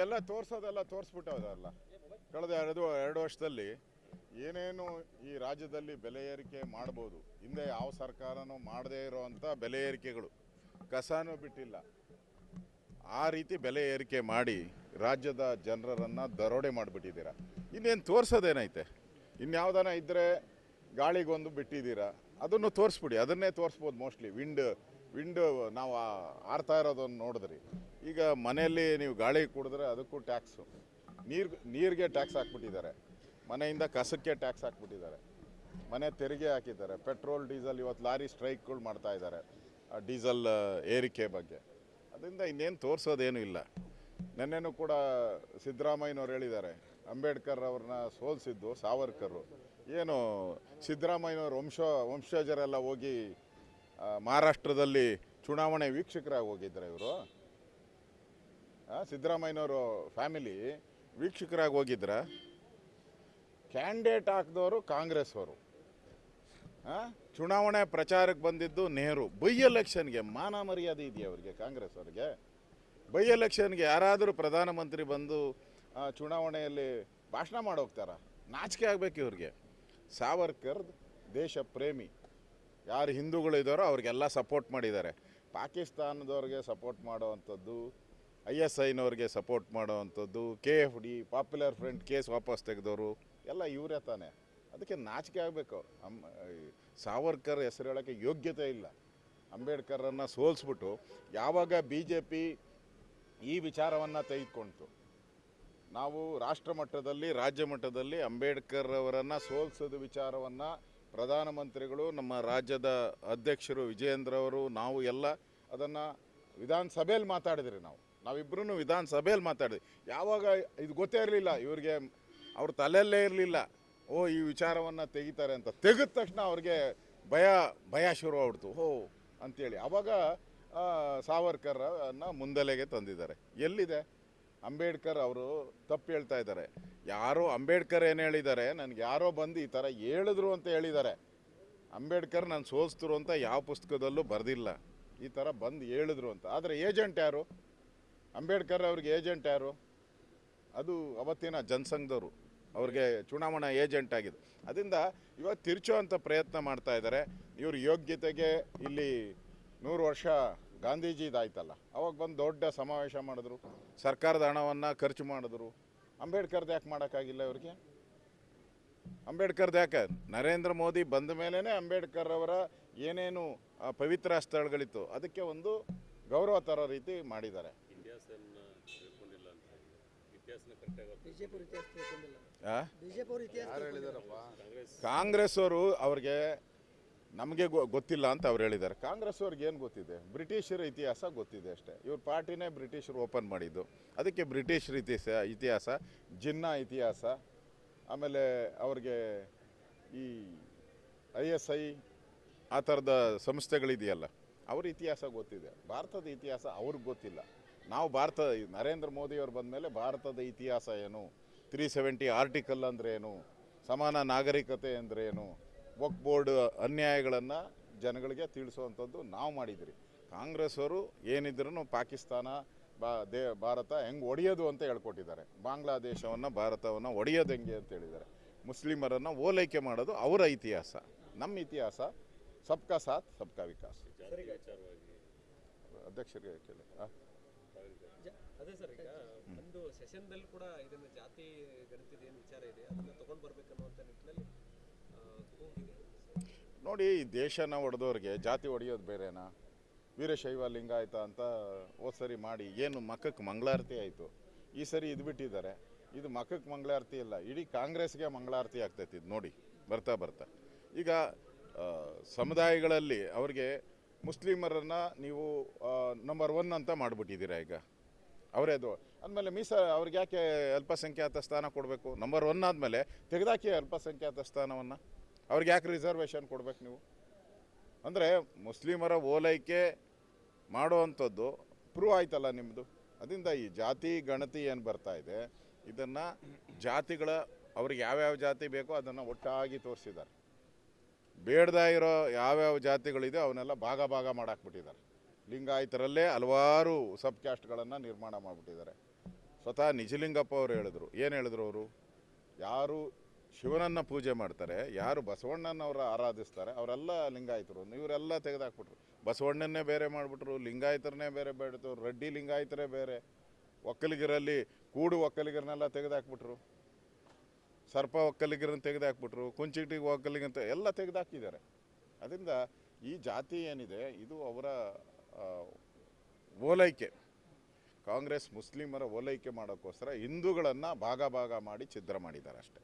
ಎಲ್ಲ ತೋರ್ಸೋದೆಲ್ಲ ತೋರಿಸ್ಬಿಟ್ಟವಲ್ಲ ಕಳೆದ ಎರಡು ಎರಡು ವರ್ಷದಲ್ಲಿ ಏನೇನು ಈ ರಾಜ್ಯದಲ್ಲಿ ಬೆಲೆ ಏರಿಕೆ ಮಾಡ್ಬೋದು, ಹಿಂದೆ ಯಾವ ಸರ್ಕಾರನೂ ಮಾಡದೇ ಇರೋವಂಥ ಬೆಲೆ ಏರಿಕೆಗಳು ಕಸನೂ ಬಿಟ್ಟಿಲ್ಲ. ಆ ರೀತಿ ಬೆಲೆ ಏರಿಕೆ ಮಾಡಿ ರಾಜ್ಯದ ಜನರನ್ನು ದರೋಡೆ ಮಾಡಿಬಿಟ್ಟಿದ್ದೀರಾ. ಇನ್ನೇನು ತೋರಿಸೋದೇನೈತೆ? ಇನ್ಯಾವ್ದಾನ ಇದ್ದರೆ ಗಾಳಿಗೊಂದು ಬಿಟ್ಟಿದ್ದೀರಾ, ಅದನ್ನು ತೋರಿಸ್ಬಿಡಿ, ಅದನ್ನೇ ತೋರಿಸ್ಬೋದು ಮೋಸ್ಟ್ಲಿ. ವಿಂಡ್ ವಿಂಡ್ ನಾವು ಆರ್ತಾ ಇರೋದನ್ನು ನೋಡಿದ್ರಿ. ಈಗ ಮನೆಯಲ್ಲಿ ನೀವು ಗಾಳಿ ಕುಡಿದ್ರೆ ಅದಕ್ಕೂ ಟ್ಯಾಕ್ಸು ನೀರು, ನೀರಿಗೆ ಟ್ಯಾಕ್ಸ್ ಹಾಕ್ಬಿಟ್ಟಿದ್ದಾರೆ. ಮನೆಯಿಂದ ಕಸಕ್ಕೆ ಟ್ಯಾಕ್ಸ್ ಹಾಕ್ಬಿಟ್ಟಿದ್ದಾರೆ. ಮನೆ ತೆರಿಗೆ ಹಾಕಿದ್ದಾರೆ. ಪೆಟ್ರೋಲ್, ಡೀಸೆಲ್, ಇವತ್ತು ಲಾರಿ ಸ್ಟ್ರೈಕ್ಗಳು ಮಾಡ್ತಾ ಇದ್ದಾರೆ. ಡೀಸೆಲ್ ಏರಿಕೆ ಬಗ್ಗೆ. ಅದರಿಂದ ಇನ್ನೇನು ತೋರಿಸೋದೇನು ಇಲ್ಲ. ನೆನ್ನೆನೂ ಕೂಡ ಸಿದ್ದರಾಮಯ್ಯನವ್ರು ಹೇಳಿದ್ದಾರೆ. ಅಂಬೇಡ್ಕರ್ ಅವ್ರನ್ನ ಸೋಲಿಸಿದ್ದು ಸಾವರ್ಕರು. ಏನು ಸಿದ್ದರಾಮಯ್ಯನವ್ರ ವಂಶ, ವಂಶಜರೆಲ್ಲ ಹೋಗಿ ಮಹಾರಾಷ್ಟ್ರದಲ್ಲಿ ಚುನಾವಣೆ ವೀಕ್ಷಕರಾಗಿ ಹೋಗಿದ್ದಾರೆ ಇವರು? ಸಿದ್ದರಾಮಯ್ಯನವರು ಫ್ಯಾಮಿಲಿ ವೀಕ್ಷಕರಾಗಿ ಹೋಗಿದ್ರ. ಕ್ಯಾಂಡಿಡೇಟ್ ಹಾಕಿದವರು ಕಾಂಗ್ರೆಸ್ ಅವರು? ಚುನಾವಣೆ ಪ್ರಚಾರಕ್ಕೆ ಬಂದಿದ್ದು ನೆಹರು. ಬೈ ಎಲೆಕ್ಷನ್ಗೆ ಮಾನ ಮರ್ಯಾದೆ ಇದೆಯಾ ಅವರಿಗೆ ಕಾಂಗ್ರೆಸ್ ಅವರಿಗೆ? ಬೈ ಎಲೆಕ್ಷನ್ಗೆ ಯಾರಾದರೂ ಪ್ರಧಾನಮಂತ್ರಿ ಬಂದು ಚುನಾವಣೆಯಲ್ಲಿ ಭಾಷಣ ಮಾಡೋಗ್ತಾರ ನಾಚಿಕೆ ಆಗಬೇಕು ಇವ್ರಿಗೆ. ಸಾವರ್ಕರ್, ದೇಶ ಪ್ರೇಮಿ. ಯಾರು ಹಿಂದೂಗಳಿದ್ದಾರೋ ಅವ್ರಿಗೆಲ್ಲ ಸಪೋರ್ಟ್ ಮಾಡಿದ್ದಾರೆ. ಪಾಕಿಸ್ತಾನದವ್ರಿಗೆ ಸಪೋರ್ಟ್ ಮಾಡೋವಂಥದ್ದು ಐ ಎಸ್ ಐನವ್ರಿಗೆ support ಮಾಡೋವಂಥದ್ದು K F D popular front case ವಾಪಸ್ ತೆಗೆದವರು, ಎಲ್ಲ ಇವರೇ ತಾನೆ. ಅದಕ್ಕೆ ನಾಚಿಕೆ ಆಗಬೇಕು ಅಮ್ಮ ಸಾವರ್ಕರ್ ಹೆಸರು ಹೇಳೋಕ್ಕೆ ಯೋಗ್ಯತೆ ಇಲ್ಲ. ಅಂಬೇಡ್ಕರನ್ನು ಸೋಲಿಸ್ಬಿಟ್ಟು ಯಾವಾಗ ಬಿ ಜೆ ಪಿ ಈ ವಿಚಾರವನ್ನು ತೆಗೆದುಕೊಳ್ತು ನಾವು ರಾಷ್ಟ್ರ ಮಟ್ಟದಲ್ಲಿ, ರಾಜ್ಯ ಮಟ್ಟದಲ್ಲಿ ಅಂಬೇಡ್ಕರ್ ಅವರನ್ನು ಸೋಲಿಸೋದು ವಿಚಾರವನ್ನು ಪ್ರಧಾನಮಂತ್ರಿಗಳು, ನಮ್ಮ ರಾಜ್ಯದ ಅಧ್ಯಕ್ಷರು ವಿಜಯೇಂದ್ರ ಅವರು, ನಾವು ಎಲ್ಲ ಅದನ್ನು ವಿಧಾನಸಭೆಯಲ್ಲಿ ಮಾತಾಡಿದ್ರಿ ನಾವು. ನಾವಿಬ್ಬರೂ ವಿಧಾನಸಭೆಯಲ್ಲಿ ಮಾತಾಡಿದ್ವಿ. ಯಾವಾಗ ಇದು ಗೊತ್ತೇ ಇರಲಿಲ್ಲ, ಇವ್ರಿಗೆ ಅವ್ರ ತಲೆಯಲ್ಲೇ ಇರಲಿಲ್ಲ. ಓ, ಈ ವಿಚಾರವನ್ನು ತೆಗಿತಾರೆ ಅಂತ. ತೆಗೆದ ತಕ್ಷಣ ಅವ್ರಿಗೆ ಭಯ ಭಯ ಶುರು ಆಗ್ಬಿಡ್ತು. ಓ ಅಂತೇಳಿ. ಆವಾಗ ಸಾವರ್ಕರನ್ನು ಮುಂದಲೆಗೆ ತಂದಿದ್ದಾರೆ. ಎಲ್ಲಿದೆ? ಅಂಬೇಡ್ಕರ್ ಅವರು ತಪ್ಪು ಹೇಳ್ತಾ ಇದ್ದಾರೆ. ಯಾರೋ ಅಂಬೇಡ್ಕರ್ ಏನು ಹೇಳಿದ್ದಾರೆ? ನನಗೆ ಯಾರೋ ಬಂದು ಈ ಥರ ಹೇಳಿದ್ರು ಅಂತ ಹೇಳಿದ್ದಾರೆ. ಅಂಬೇಡ್ಕರ್ ನಾನು ಸೋಸ್ತರು ಅಂತ ಯಾವ ಪುಸ್ತಕದಲ್ಲೂ ಬರೆದಿಲ್ಲ. ಈ ಥರ ಬಂದು ಹೇಳಿದ್ರು ಅಂತ. ಆದರೆ ಏಜೆಂಟ್ ಯಾರು? ಅಂಬೇಡ್ಕರ್ ಅವ್ರಿಗೆ ಏಜೆಂಟ್ ಯಾರು? ಅದು ಅವತ್ತಿನ ಜನಸಂಘದವರು. ಅವ್ರಿಗೆ ಚುನಾವಣಾ ಏಜೆಂಟ್ ಆಗಿದೆ. ಅದರಿಂದ ಇವತ್ತು ಅಂತ ಪ್ರಯತ್ನ ಮಾಡ್ತಾ ಇದ್ದಾರೆ. ಇವ್ರ ಯೋಗ್ಯತೆಗೆ ಇಲ್ಲಿ ನೂರು ವರ್ಷ ಗಾಂಧೀಜಿದಾಯ್ತಲ್ಲ ಅವಾಗ ಬಂದು ದೊಡ್ಡ ಸಮಾವೇಶ ಮಾಡಿದ್ರು. ಸರ್ಕಾರದ ಹಣವನ್ನು ಖರ್ಚು ಮಾಡಿದ್ರು. ಅಂಬೇಡ್ಕರ್ದು ಯಾಕೆ ಮಾಡೋಕ್ಕಾಗಿಲ್ಲ ಇವ್ರಿಗೆ? ಅಂಬೇಡ್ಕರ್ದು ಯಾಕೆ? ನರೇಂದ್ರ ಮೋದಿ ಬಂದ ಮೇಲೇ ಅಂಬೇಡ್ಕರ್ ಅವರ ಏನೇನು ಪವಿತ್ರ ಸ್ಥಳಗಳಿತ್ತು. ಅದಕ್ಕೆ ಒಂದು ಗೌರವ ತರೋ ರೀತಿ ಮಾಡಿದ್ದಾರೆ. ಇತಿಹಾಸನ ತಿಳ್ಕೊಂಡಿಲ್ಲ ಅಂತ ಇತಿಹಾಸನ ಕರೆಕ್ಟಾಗಿ ಬಿಜೆಪಿ ಅವ್ರ ಇತಿಹಾಸ ತಿಳ್ಕೊಂಡಿಲ್ಲ. ಆ? ಬಿಜೆಪಿ ಇತಿಹಾಸ ತಿಳ್ಕೊಂಡಿಲ್ಲ. ಕಾಂಗ್ರೆಸ್ ಕಾಂಗ್ರೆಸ್ ಅವರು ಅವ್ರಿಗೆ ನಮಗೆ ಗೊತ್ತಿಲ್ಲ ಅಂತ ಅವ್ರು ಹೇಳಿದ್ದಾರೆ. ಕಾಂಗ್ರೆಸ್ ಅವ್ರಿಗೆ ಏನು ಗೊತ್ತಿದೆ? ಬ್ರಿಟಿಷರ ಇತಿಹಾಸ ಗೊತ್ತಿದೆ ಅಷ್ಟೇ. ಇವ್ರ ಪಾರ್ಟಿನೇ ಬ್ರಿಟಿಷರು ಓಪನ್ ಮಾಡಿದ್ದು. ಅದಕ್ಕೆ ಬ್ರಿಟಿಷರ ಇತಿಹಾಸ ಇತಿಹಾಸ ಜಿನ್ನ ಇತಿಹಾಸ ಆಮೇಲೆ ಅವ್ರಿಗೆ ಈ ಐ ಎಸ್ ಐ ಆ ಥರದ ಸಂಸ್ಥೆಗಳಿದೆಯಲ್ಲ. ಅವ್ರ ಇತಿಹಾಸ ಗೊತ್ತಿದೆ. ಭಾರತದ ಇತಿಹಾಸ ಅವ್ರಿಗೆ ಗೊತ್ತಿಲ್ಲ. ನಾವು ಭಾರತ, ನರೇಂದ್ರ ಮೋದಿಯವ್ರು ಬಂದಮೇಲೆ ಭಾರತದ ಇತಿಹಾಸ ಏನು? ತ್ರೀ ಸೆವೆಂಟಿ ಆರ್ಟಿಕಲ್ ಅಂದ್ರೆ ಏನು? ಸಮಾನ ನಾಗರಿಕತೆ ಅಂದ್ರೆ ಏನು? ವಕ್ ಬೋರ್ಡ್ ಅನ್ಯಾಯಗಳನ್ನು ಜನಗಳಿಗೆ ತಿಳಿಸುವಂಥದ್ದು ನಾವು ಮಾಡಿದ್ರಿ ಕಾಂಗ್ರೆಸ್ ಅವರು ಏನಿದ್ರು ಪಾಕಿಸ್ತಾನ, ಬಾ, ದೇ, ಭಾರತ ಹೆಂಗೆ ಒಡೆಯೋದು ಅಂತ ಹೇಳ್ಕೊಟ್ಟಿದ್ದಾರೆ. ಬಾಂಗ್ಲಾದೇಶವನ್ನು, ಭಾರತವನ್ನು ಒಡೆಯೋದು ಹೆಂಗೆ ಅಂತ ಹೇಳಿದ್ದಾರೆ. ಮುಸ್ಲಿಮರನ್ನು ಓಲೈಕೆ ಮಾಡೋದು ಅವರ ಇತಿಹಾಸ. ನಮ್ಮ ಇತಿಹಾಸ ಸಬ್ಕಾ ಸಾಥ್ ಸಬ್ಕಾ ವಿಕಾಸ್. ಅಧ್ಯಕ್ಷರಿಗೆ ಕೇಳಿ. ಅದೇ ಸರ್ ಈಗ ಒಂದು ಸೆಷನ್ದಲ್ಲಿ ಕೂಡ ಇದನ್ನ ಜಾತಿ ಗಣಿತದ ಏನು ವಿಚಾರ ಇದೆ? ಅದನ್ನ ತಗೊಂಡ್ ಬರ್ಬೇಕನ್ನುವಂತ ನಿಟ್ಟಿನಲ್ಲಿ ನೋಡಿ ಈ ದೇಶನ ಹೊಡೆದವ್ರಿಗೆ ಜಾತಿ ಹೊಡೆಯೋದು ಬೇರೆನಾ? ವೀರಶೈವ ಲಿಂಗಾಯತ ಅಂತ ಹೋದ್ ಸರಿ ಮಾಡಿ ಏನು ಮಕ್ಕಕ್ಕೆ ಮಂಗಳಾರತಿ ಆಯಿತು. ಈ ಸರಿ ಇದು ಬಿಟ್ಟಿದ್ದಾರೆ. ಇದು ಮಕ್ಕಕ್ಕೆ ಮಂಗಳಾರತಿ ಇಲ್ಲ ಇಡೀ ಕಾಂಗ್ರೆಸ್ಗೆ ಮಂಗಳಾರತಿ ಆಗ್ತೈತಿ ಇದು ನೋಡಿ ಬರ್ತಾ ಬರ್ತಾ. ಈಗ ಸಮುದಾಯಗಳಲ್ಲಿ ಅವ್ರಿಗೆ ಮುಸ್ಲಿಮರನ್ನು ನೀವು ನಂಬರ್ ಒನ್ ಅಂತ ಮಾಡಿಬಿಟ್ಟಿದ್ದೀರಾ ಈಗ? ಅವರೇದು ಅಂದಮೇಲೆ ಮೀಸ, ಅವ್ರಿಗೆ ಯಾಕೆ ಅಲ್ಪಸಂಖ್ಯಾತ ಸ್ಥಾನ ಕೊಡಬೇಕು? ನಂಬರ್ ಒನ್ ಆದಮೇಲೆ ತೆಗೆದಾಕಿ ಅಲ್ಪಸಂಖ್ಯಾತ ಸ್ಥಾನವನ್ನು. ಅವ್ರಿಗೆ ಯಾಕೆ ರಿಸರ್ವೇಷನ್ ಕೊಡಬೇಕು ನೀವು? ಅಂದರೆ ಮುಸ್ಲಿಮರ ಓಲೈಕೆ ಮಾಡುವಂಥದ್ದು ಪ್ರೂವ್ ಆಯ್ತಲ್ಲ ನಿಮ್ಮದು ಅದರಿಂದ ಈ ಜಾತಿ, ಗಣತಿ ಏನು ಬರ್ತಾ ಇದೆ, ಇದನ್ನು ಜಾತಿಗಳ, ಅವ್ರಿಗೆ ಯಾವ್ಯಾವ ಜಾತಿ ಬೇಕೋ ಅದನ್ನು ಒಟ್ಟಾಗಿ ತೋರಿಸಿದ್ದಾರೆ. ಬೇಡದ ಇರೋ ಯಾವ್ಯಾವ ಜಾತಿಗಳಿದೆ ಅವನ್ನೆಲ್ಲ ಭಾಗ ಭಾಗ ಮಾಡಾಕ್ಬಿಟ್ಟಿದ್ದಾರೆ. ಲಿಂಗಾಯತರಲ್ಲೇ ಹಲವಾರು ಸಬ್ ಕ್ಯಾಸ್ಟ್ಗಳನ್ನು ನಿರ್ಮಾಣ ಮಾಡಿಬಿಟ್ಟಿದ್ದಾರೆ. ಸ್ವತಃ ನಿಜಲಿಂಗಪ್ಪ ಅವರು ಹೇಳಿದ್ರು. ಏನು ಹೇಳಿದ್ರು ಅವರು? ಯಾರು ಶಿವನನ್ನು ಪೂಜೆ ಮಾಡ್ತಾರೆ, ಯಾರು ಬಸವಣ್ಣನವರ ಆರಾಧಿಸ್ತಾರೆ, ಅವರೆಲ್ಲ ಲಿಂಗಾಯತರು. ಇವರೆಲ್ಲ ತೆಗೆದಾಕ್ಬಿಟ್ರು. ಬಸವಣ್ಣನ್ನೇ ಬೇರೆ ಮಾಡಿಬಿಟ್ರು, ಲಿಂಗಾಯತರನ್ನೇ ಬೇರೆ ಬೇಡ್ತು, ರೆಡ್ಡಿ ಲಿಂಗಾಯತರೇ ಬೇರೆ. ಒಕ್ಕಲಿಗರಲ್ಲಿ, ಕೂಡು ಒಕ್ಕಲಿಗರನ್ನೆಲ್ಲ ತೆಗೆದಾಕ್ಬಿಟ್ರು. ಸರ್ಪ ಒಕ್ಕಲಿಗರನ್ನು ತೆಗೆದಾಕ್ಬಿಟ್ರು ಕುಂಚಿಟಿಗೆ ಒಕ್ಕಲಿಗಂತ ಎಲ್ಲ ತೆಗೆದಾಕಿದ್ದಾರೆ ಅದರಿಂದ ಈ ಜಾತಿ ಏನಿದೆ, ಇದು ಅವರ ಓಲೈಕೆ. ಕಾಂಗ್ರೆಸ್ ಮುಸ್ಲಿಮರ ಓಲೈಕೆ ಮಾಡೋಕ್ಕೋಸ್ಕರ ಹಿಂದೂಗಳನ್ನು ಭಾಗ ಭಾಗ ಮಾಡಿ ಛಿದ್ರ ಮಾಡಿದ್ದಾರೆ ಅಷ್ಟೇ.